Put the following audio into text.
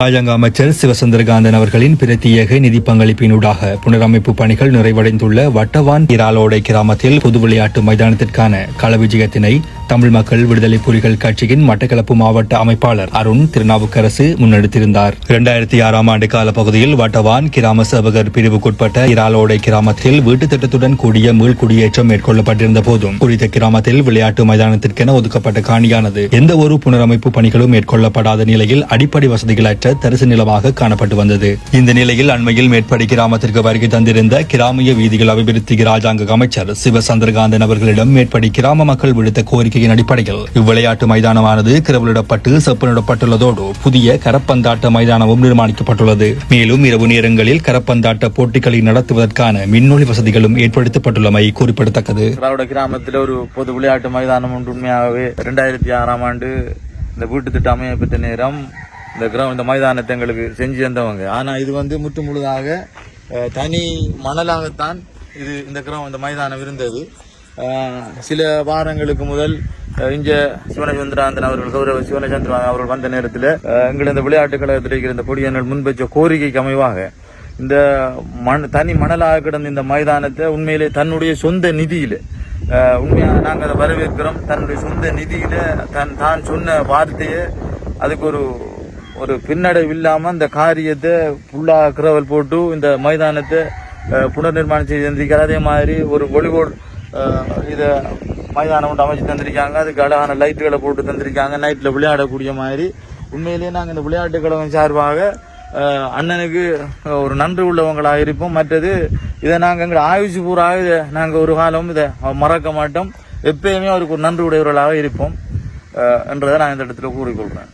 ராஜாங்க அமைச்சர் சிவசந்திரகாந்தன் அவர்களின் பிரத்யேக நிதி பங்களிப்பினூடாக புனரமைப்பு பணிகள் நிறைவடைந்துள்ள வட்டவான் இராலோடை கிராமத்தில் புது விளையாட்டு மைதானத்திற்கான கள விஜயத்தினை தமிழ் மக்கள் விடுதலை புலிகள் கட்சியின் மட்டக்களப்பு மாவட்ட அமைப்பாளர் அருண் திருநாவுக்கரசு முன்னெடுத்திருந்தார். இரண்டாயிரத்தி ஆறாம் ஆண்டு கால பகுதியில் வட்டவான் கிராம சேவகர் பிரிவுக்குட்பட்ட இராலோடை கிராமத்தில் வீட்டு திட்டத்துடன் கூடிய மீள்குடியேற்றம் மேற்கொள்ளப்பட்டிருந்த போதும் குறித்த கிராமத்தில் விளையாட்டு மைதானத்திற்கென ஒதுக்கப்பட்ட காணியானது. எந்த ஒரு புனரமைப்பு பணிகளும் மேற்கொள்ளப்படாத நிலையில் அடிப்படை வசதிகளற்ற தரிசு நிலமாக காணப்பட்டு வந்தது. இந்த நிலையில் அண்மையில் மேற்படி கிராமத்திற்கு வருகை தந்திருந்த கிராமிய வீதிகள் அபிவிருத்தி ராஜாங்க அமைச்சர் சிவ சந்திரகாந்தன் அவர்களிடம் மேற்படி கிராம மக்கள் விடுத்த கோரிக்கை கோரிக்கையின் அடிப்படையில். இவ்விளையாட்டு மைதானமானது கிரவலிடப்பட்டு செப்பனிடப்பட்டுள்ளதோடு புதிய கரப்பந்தாட்ட மைதானமும் நிர்மாணிக்கப்பட்டுள்ளது. மேலும் இரவு நேரங்களில் கரப்பந்தாட்ட போட்டிகளை நடத்துவதற்கான மின்னொளி வசதிகளும் ஏற்படுத்தப்பட்டுள்ளமை குறிப்பிடத்தக்கது. கிராமத்தில் ஒரு பொது விளையாட்டு மைதானம் ஒன்று உண்மையாகவே ரெண்டாயிரத்தி ஆறாம் ஆண்டு இந்த வீட்டு திட்ட அமைய பெற்ற நேரம் இந்த கிரௌண்ட் இந்த மைதானத்தை எங்களுக்கு செஞ்சு தந்தவங்க. ஆனா இது வந்து முற்று முழுதாக தனி மணலாகத்தான் இது இந்த கிரௌண்ட் இந்த மைதானம் இருந்தது. சில வாரங்களுக்கு முதல் அஹ், இங்க சிவனச்சந்திராந்தன் அவர்கள் கௌரவ சிவனச்சந்திரன் அவர்கள் வந்த நேரத்தில் எங்கள் இந்த விளையாட்டு கழகத்தில் இருக்கிற இந்த பொடியர்கள் முன்வச்ச கோரிக்கைக்கு அமைவாக இந்த மண் தனி மணலாக கிடந்த இந்த மைதானத்தை உண்மையிலே தன்னுடைய சொந்த நிதியில் உண்மையாக நாங்கள் அதை வரவேற்கிறோம். தன்னுடைய சொந்த நிதியில் தன் தான் சொன்ன வார்த்தையை அதுக்கு ஒரு ஒரு பின்னடைவு இல்லாமல் அந்த காரியத்தை ஃபுல்லாக கிரவல் போட்டு இந்த மைதானத்தை புனர் நிர்மாணம் செய்து அதே மாதிரி ஒரு ஒளிவோடு இதை மைதானம் ஒன்று அமைச்சு தந்திருக்காங்க. அதுக்கு அழகான லைட்டுகளை போட்டு தந்திருக்காங்க. நைட்டில் விளையாடக்கூடிய மாதிரி. உண்மையிலேயே நாங்கள் இந்த விளையாட்டு கழகம் சார்பாக அண்ணனுக்கு ஒரு நன்றி உள்ளவங்களாக இருப்போம். மற்றது இதை நாங்கள் எங்கள் ஆயுசு பூராக இதை நாங்கள் ஒரு காலம் இதை மறக்க மாட்டோம். எப்பயுமே அவருக்கு ஒரு நன்றி உடையவர்களாக இருப்போம். என்றதை நான் இந்த இடத்துல கூறிக்கொள்கிறேன்.